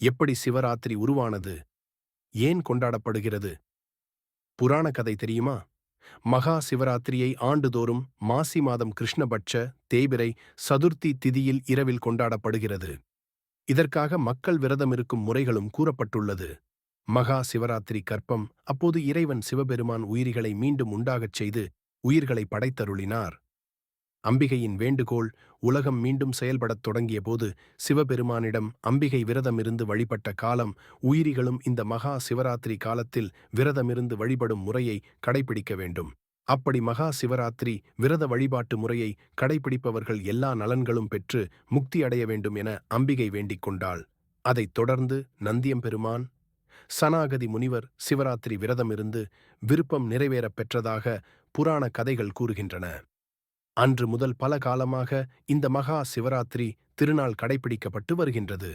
எப்படி சிவராத்திரி உருவானது? ஏன் கொண்டாடப்படுகிறது? புராண கதை தெரியுமா? மகா சிவராத்திரியை ஆண்டுதோறும் மாசி மாதம் கிருஷ்ணபட்ச தேய்பிரை சதுர்த்தி திதியில் இரவில் கொண்டாடப்படுகிறது. இதற்காக மக்கள் விரதம் இருக்கும் முறைகளும் கூறப்பட்டுள்ளது. மகா சிவராத்திரி கற்பம் அப்போது இறைவன் சிவபெருமான் உயிரிகளை மீண்டும் உண்டாகச் செய்து உயிர்களை படைத்தருளினார். அம்பிகையின் வேண்டுகோள் உலகம் மீண்டும் செயல்படத் தொடங்கியபோது சிவபெருமானிடம் அம்பிகை விரதமிருந்து வழிபட்ட காலம் உயிரிகளும் இந்த மகா சிவராத்திரி காலத்தில் விரதமிருந்து வழிபடும் முறையை கடைபிடிக்க வேண்டும். அப்படி மகா சிவராத்திரி விரத வழிபாட்டு முறையை கடைபிடிப்பவர்கள் எல்லா நலன்களும் பெற்று முக்தி அடைய வேண்டும் என அம்பிகை வேண்டிக் கொண்டாள். அதைத் தொடர்ந்து நந்தியம்பெருமான் சனாகதி முனிவர் சிவராத்திரி விரதமிருந்து விருப்பம் நிறைவேறப் பெற்றதாக புராண கதைகள் கூறுகின்றன. அன்று முதல் பல காலமாக இந்த மகா சிவராத்திரி திருநாள் கடைபிடிக்கப்பட்டு வருகின்றது.